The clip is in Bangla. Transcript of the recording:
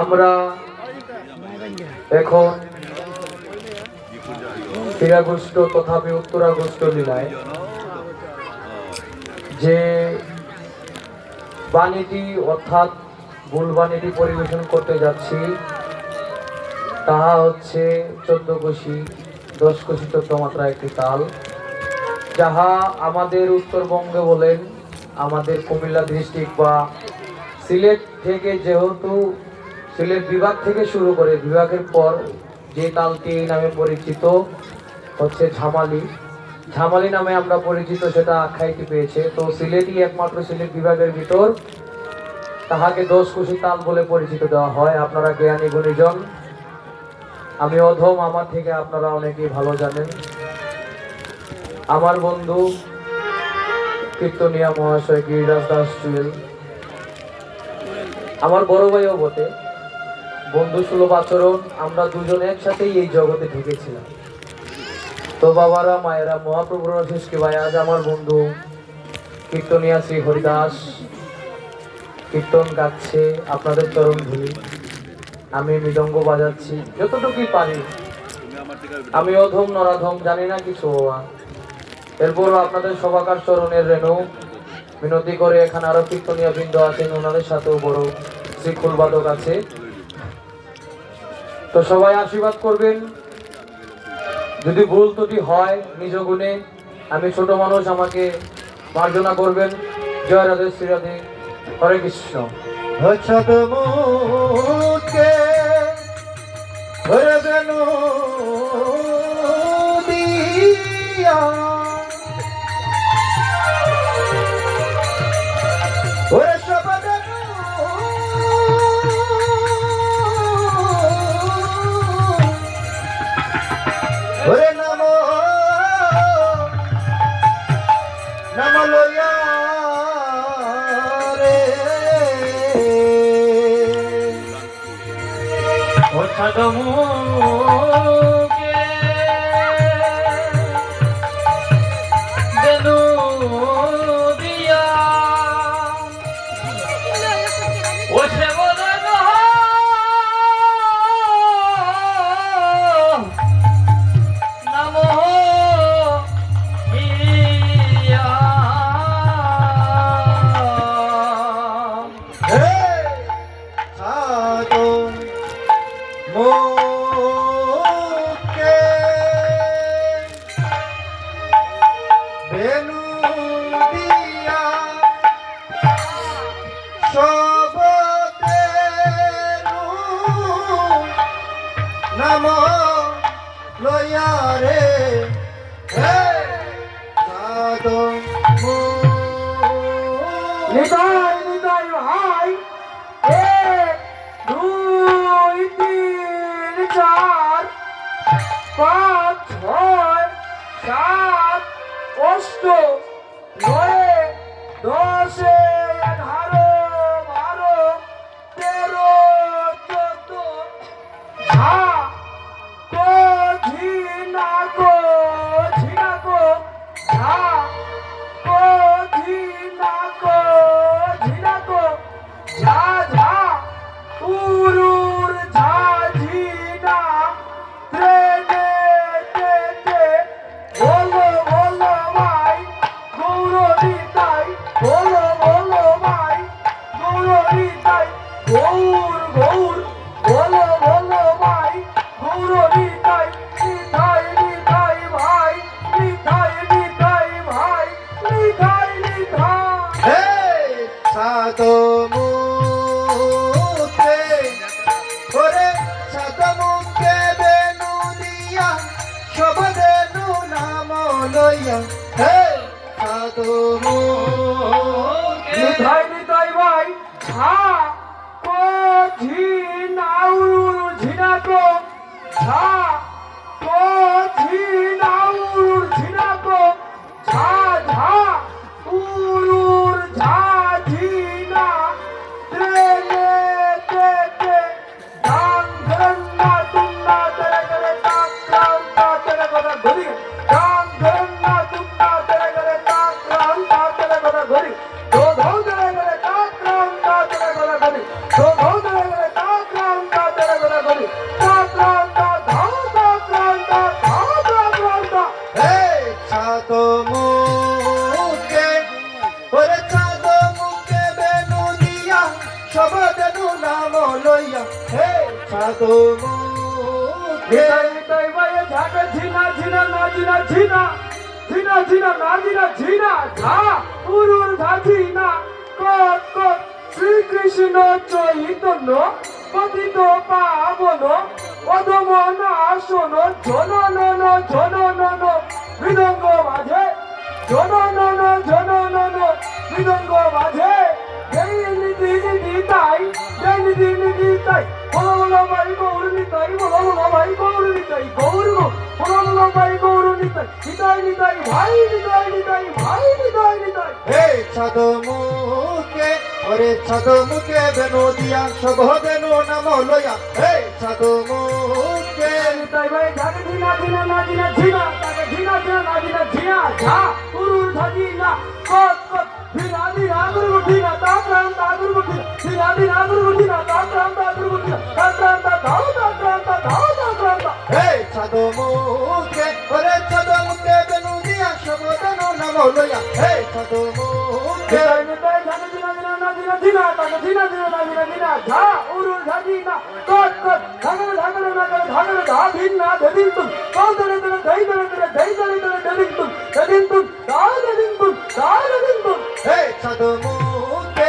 আমরা এখন ক্রীড়াগোষ্ঠ তথাপি উত্তরাগোষ্ঠ লীলায় যে বাণীটি অর্থাৎ ভুল বাণীটি পরিবেশন করতে যাচ্ছি, তাহা হচ্ছে চোদ্দ কোশি দশ কোশি চোদ্দ মাত্রা একটি তাল, যাহা আমাদের উত্তরবঙ্গে বলেন আমাদের কুমিল্লা ডিস্ট্রিক্ট বা সিলেট থেকে যেহেতু সিলেট বিভাগ থেকে শুরু করে, বিভাগের পর যে তালটি নামে পরিচিত হচ্ছে ঝামালি। ঝামালি নামে আমরা পরিচিত, সেটা আখ্যায়িত পেয়েছে। তো সিলেটই একমাত্র সিলেট বিভাগের ভিতর। তাহাকে দশ কুশি তাল বলে পরিচিত দেওয়া হয়। আপনারা জ্ঞানী গুণীজন, আমি অধম, আমার থেকে আপনারা অনেকেই ভালো জানেন। আমার বন্ধু কীর্তনিয়া মহাশয় গিরিরাজ দাস জুয়েল আমার বড় ভাইও বটে। বন্ধু সুলভ আচরণ, আমরা দুজন একসাথেই এই জগতে ঢুকেছিলাম। তো বাবারা, মায়েরা, মহাপ্রভুর আশিসকে ভাই, আজ আমার বন্ধু, কীর্তনিয়া শ্রী হরিদাস। কীর্তন গাচ্ছে, আপনাদের চরণ ধুলি। আমি মৃদঙ্গ বাজাচ্ছি, যতটুকুই পারি। আমি অধম, নরাধম, জানি না কিছু, বাবা। এরপর আপনাদের সবাকার চরণের রেণু। মিনতি করে এখানে আরও কীর্তনীয় বৃন্দ আছেন, ওনাদের সাথেও বড়। বাদক আছে। তো সবাই আশীর্বাদ করবেন। যদি ভুল ত্রুটি হয় নিজ গুণে, আমি ছোট মানুষ, আমাকে মার্জনা করবেন। জয় রাধে, শ্রী রাধে, হরে কৃষ্ণ। মুখে ಒತ್ತಡವೂ সবতেনু নাম লয়া রে। নিতাই নিতাই, ভাই। এক দুই, তিন, চার, পাঁচ, ছয়, সাত, অষ্ট। লইয়া হে তো তাই ভাই ঝাটে ঝিনা ঝিনা না ঝিনা ঝিনা ঝিনা ঝিনা, না, ঝিনা ঝিনা ঘা উরুর ঘা ঝিনা কক কক শ্রীকৃষ্ণ চৈতন্য, পতিত নিতাই গৌরব পুরন্ন পাই গৌর নিতাই নিতাই নিতাই ভাই নিতাই নিতাই ভাই নিতাই নিতাই। হে ছাদমুখে ওরে ছাদমুখে বেনো দিয়া সব বেনো নাম লয়া হে ছাদমুখে। নিতাই ভাই ঝাড়ি দিনা দিনা না দিনা ঝিনা তাকে ঝিনা দিনা না দিনা ঝিনা ঝা তুরুর ঝাজি না কত। কত ধিরাদি রাগুর উঠিনা তাত্রান্ত আগুর উঠিনা ধিরাদি রাগুর উঠিনা তাত্রান্ত আগুর ದಿನ ದಿನ ದಿನ ದಿನ ಊರು ಧೀನ ಕೋಟ್ ಕೋಟ್ ಧಗಲ ಧಗಲ ನಗಲ ಧಗಲ ಧಾ ಭಿನ್ನ ಧದಿಂತು ಕೌದಲ ದಲ ದೈದಲ ದಲ ದೈದಲ ದಲ ದದಿಂತು ದದಿಂತು ಧಾ ದದಿಂತು ಧಾ ದದಿಂತು ಹೇ ಚದಮೂತೆ